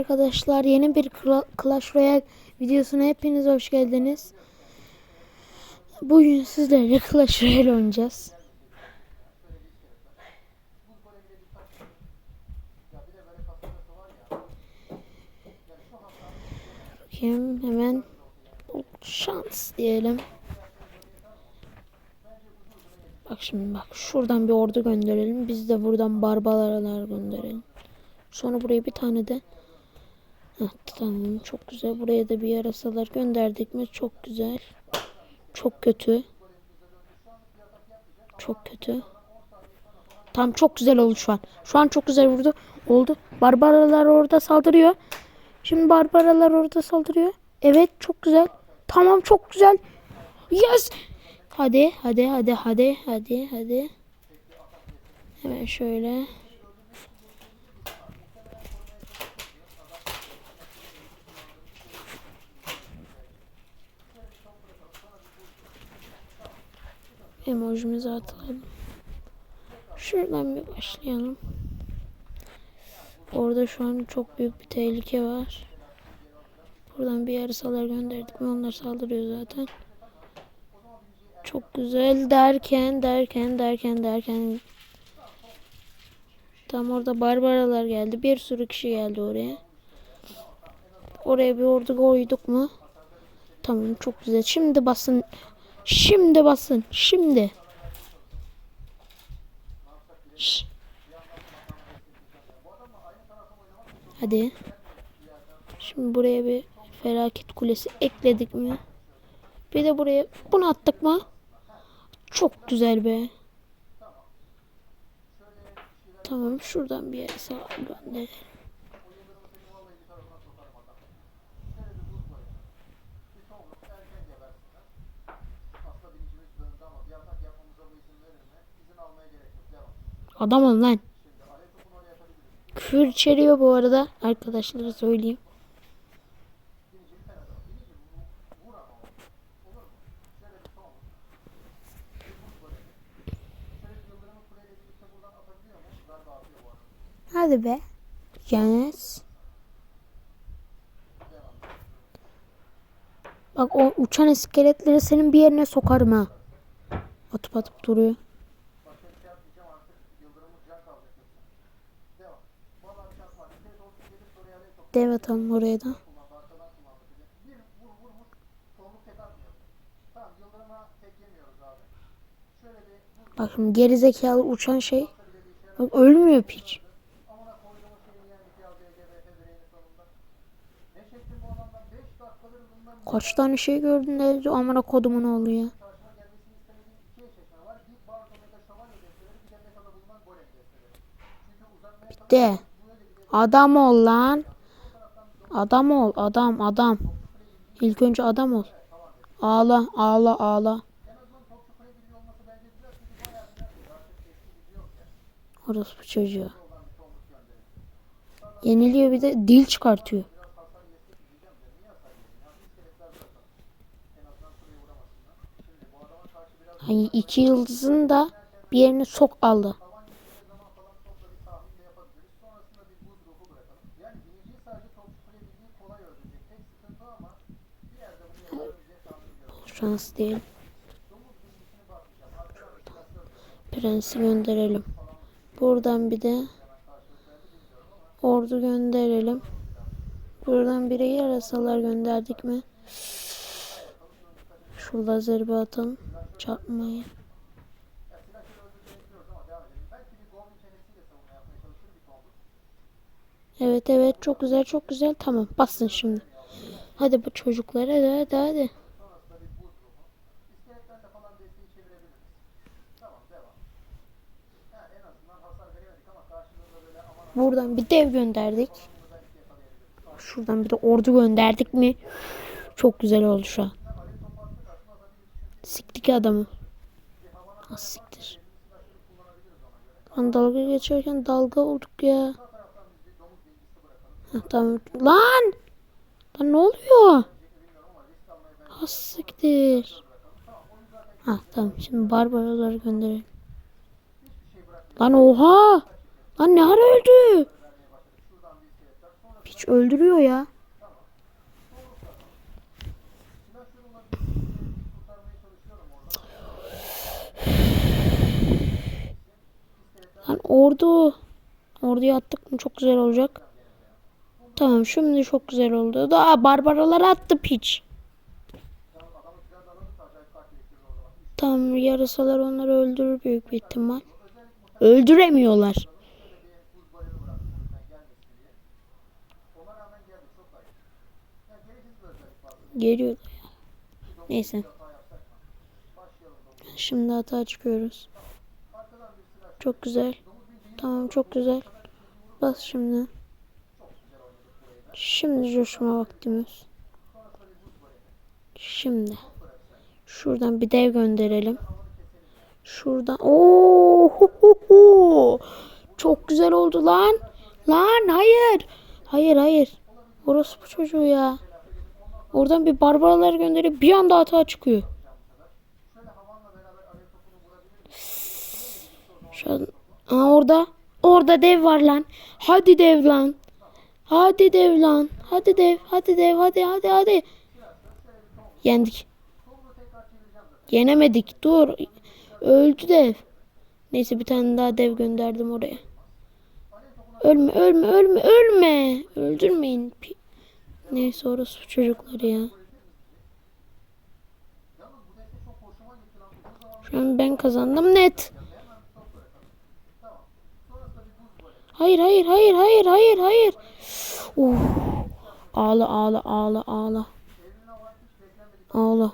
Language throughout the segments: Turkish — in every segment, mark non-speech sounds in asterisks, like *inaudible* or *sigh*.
Arkadaşlar yeni bir Cla- Clash Royale videosuna hepiniz hoş geldiniz. Bugün sizlerle *laughs* Clash Royale oynayacağız. Bakayım hemen şans diyelim. Bak şimdi bak şuradan bir ordu gönderelim. Biz de buradan barbaralar gönderelim. Sonra buraya bir tane de Tamam çok güzel. Buraya da bir yarasalar gönderdik mi? Çok güzel. Çok kötü. Çok kötü. Tam çok güzel oldu şu an. Şu an çok güzel vurdu. Oldu. Barbaralar orada saldırıyor. Şimdi barbaralar orada saldırıyor. Evet çok güzel. Tamam çok güzel. Yes. Hadi hadi hadi hadi hadi hadi. Hemen şöyle. Emojimizi atalım. Şuradan bir başlayalım. Orada şu an çok büyük bir tehlike var. Buradan bir yarısalar gönderdik mi onlar saldırıyor zaten. Çok güzel derken derken derken derken Tam orada barbaralar geldi. Bir sürü kişi geldi oraya. Oraya bir ordu koyduk mu? Tamam çok güzel. Şimdi basın. Şimdi basın. Şimdi. Şş. Hadi. Şimdi buraya bir felaket kulesi ekledik mi? Bir de buraya bunu attık mı? Çok güzel be. Tamam şuradan bir yere sağa gönderelim. Adam ol lan. Küfür içeriyor bu arada. Arkadaşlara söyleyeyim. Hadi be. Canes. Bak o uçan iskeletleri senin bir yerine sokarım ha. Atıp atıp duruyor. Dev atalım oraya da. Bak şimdi gerizekalı uçan şey. Bak ölmüyor piç. Kaç tane şey gördün de amına kodumun oğlu ya. Bitti. Adam ol lan. Adam ol adam adam. İlk önce adam ol. Ağla ağla ağla. Orası bu çocuğu. Yeniliyor bir de dil çıkartıyor. Hani iki yıldızın da bir yerini sok aldı. Şans değil. Prensi gönderelim. Buradan bir de ordu gönderelim. Buradan biri yarasalar gönderdik mi? Şu lazeri bir atalım. Çarpmayı. Evet evet çok güzel çok güzel tamam basın şimdi. Hadi bu çocuklara hadi hadi hadi. Buradan bir dev gönderdik. Şuradan bir de ordu gönderdik mi? Çok güzel oldu şu an. Siktik adamı. Ha siktir. Lan dalga geçerken dalga olduk ya. Ha, tamam. Lan! Lan ne oluyor? Ha siktir. Ha tamam şimdi barbaraları gönderelim. Lan oha! Lan ne ara öldü? Piç öldürüyor ya. Lan ordu. Orduya attık mı çok güzel olacak. Tamam şimdi çok güzel oldu. Daha barbaralar attı piç. Tamam yarasalar onları öldürür büyük bir ihtimal. Öldüremiyorlar. Geliyor. Neyse. Şimdi hata çıkıyoruz. Çok güzel. Tamam çok güzel. Bas şimdi. Şimdi coşma vaktimiz. Şimdi. Şuradan bir dev gönderelim. Şuradan. Oo! Çok güzel oldu lan. Lan hayır. Hayır hayır. Orası bu çocuğu ya. Oradan bir barbaralar gönderip bir anda hata çıkıyor. Şu an Aa, orada. Orada dev var lan. Hadi dev lan. Hadi dev lan. Hadi dev. Hadi dev. Hadi hadi hadi. Yendik. Yenemedik. Dur. Öldü dev. Neyse bir tane daha dev gönderdim oraya. Ölme ölme ölme ölme. Öldürmeyin. Neyse orası çocukları ya. Şu an ben kazandım net. Hayır hayır hayır hayır hayır hayır. Uf. Ağla ağla ağla ağla. Ağla.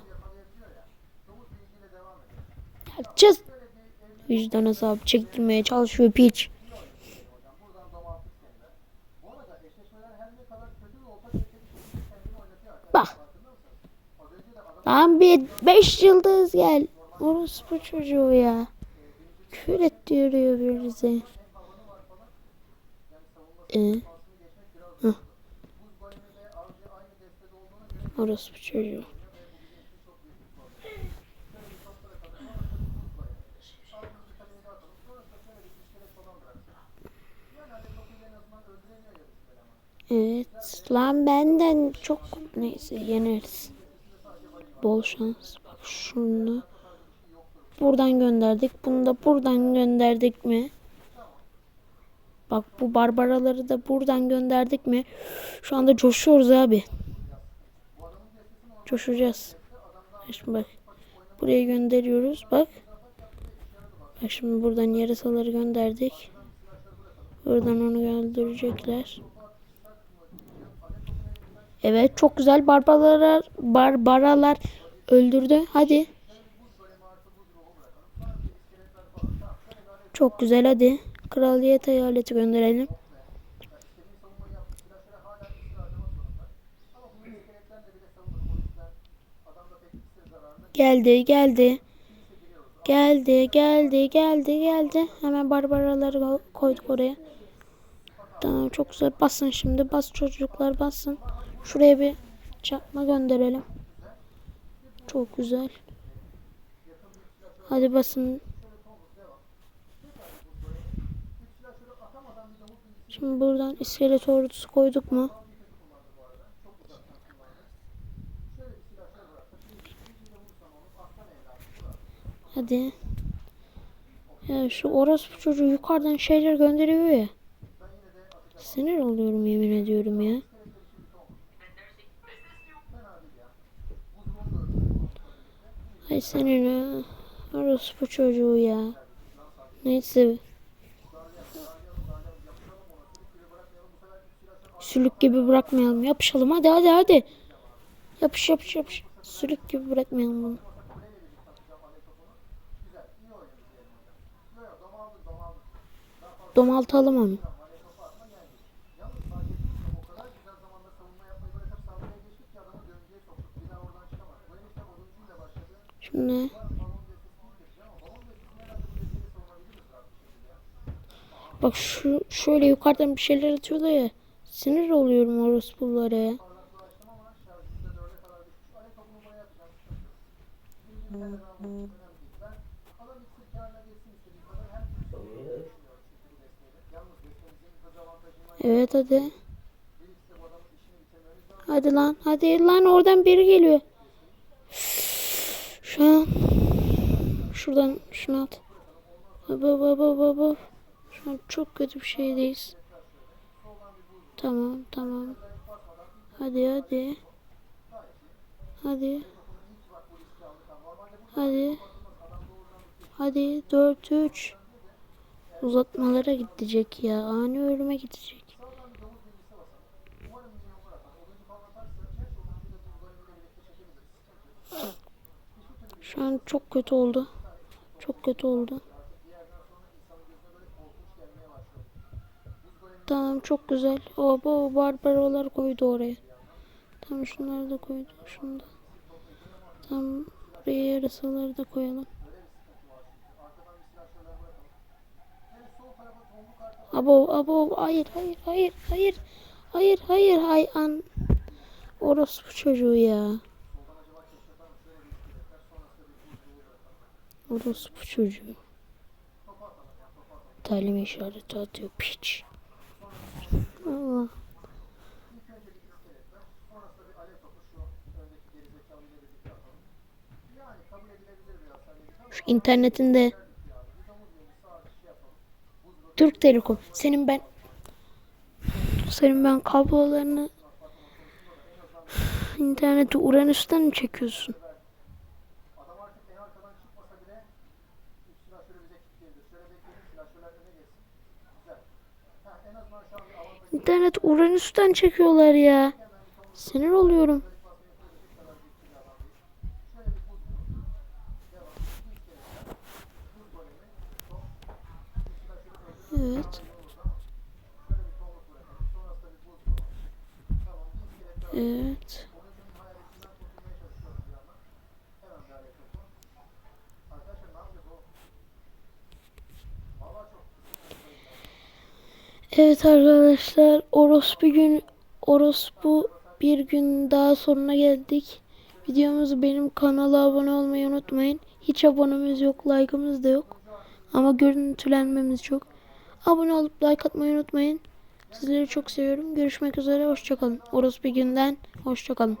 Yapacağız. Vicdan azabı çektirmeye çalışıyor piç. Bak. Lan bir beş yıldız gel. Orası bu çocuğu ya. Küfür ettiriyor bizi. Ee? Hah. Orası bu çocuğu. Evet. Lan benden çok neyse yeneriz. Bol şans. Bak şunu. Buradan gönderdik. Bunu da buradan gönderdik mi? Bak bu barbaraları da buradan gönderdik mi? Şu anda coşuyoruz abi. Coşacağız. Şimdi bak. Buraya gönderiyoruz. Bak. Bak şimdi buradan yarasaları gönderdik. Buradan onu gönderecekler. Evet çok güzel barbaralar barbaralar öldürdü. Hadi. Çok güzel hadi. Kraliyet eyaleti gönderelim. Geldi geldi. Geldi geldi geldi geldi. Hemen barbaraları ko- koyduk oraya. Tamam çok güzel. Basın şimdi. Bas çocuklar basın. Şuraya bir çakma gönderelim. Çok güzel. Hadi basın. Şimdi buradan iskelet ordusu koyduk mu? Hadi. Ya şu orospu çocuğu yukarıdan şeyler gönderiyor ya. Sinir oluyorum yemin ediyorum ya. Ay senin ha. Orospu çocuğu ya. Neyse. Sülük gibi bırakmayalım. Yapışalım hadi hadi hadi. Yapış yapış yapış. Sülük gibi bırakmayalım bunu. Domaltalım onu. Şimdi Bak şu şöyle yukarıdan bir şeyler atıyorlar ya. Sinir oluyorum orospulara. Evet hadi. Hadi lan. Hadi lan oradan biri geliyor. Şu an şuradan şunu at. Baba baba baba. Şu an çok kötü bir şeydeyiz. Tamam tamam. Hadi hadi. Hadi. Hadi. Hadi 4 3. Uzatmalara gidecek ya. Ani ölüme gidecek. Şu an çok kötü oldu. Çok kötü oldu. Tamam çok güzel. O bu barbarolar koydu oraya. Tamam şunları da koydu. Şunu da. Tamam buraya yarasaları da koyalım. Abo abo hayır hayır hayır hayır. Hayır hayır hay an. Orospu çocuğu ya. Orospu çocuğu. Talim işareti atıyor piç. Allah. Şu internetinde Türk Telekom senin ben senin ben kablolarını interneti Uranüs'ten mi çekiyorsun? İnternet Uranüs'ten çekiyorlar ya. Sinir oluyorum. Evet. Evet. Evet arkadaşlar orospu gün orospu bir gün daha sonuna geldik. Videomuzu benim kanala abone olmayı unutmayın. Hiç abonemiz yok, like'ımız da yok. Ama görüntülenmemiz çok. Abone olup like atmayı unutmayın. Sizleri çok seviyorum. Görüşmek üzere. Hoşçakalın. Orospu günden hoşçakalın.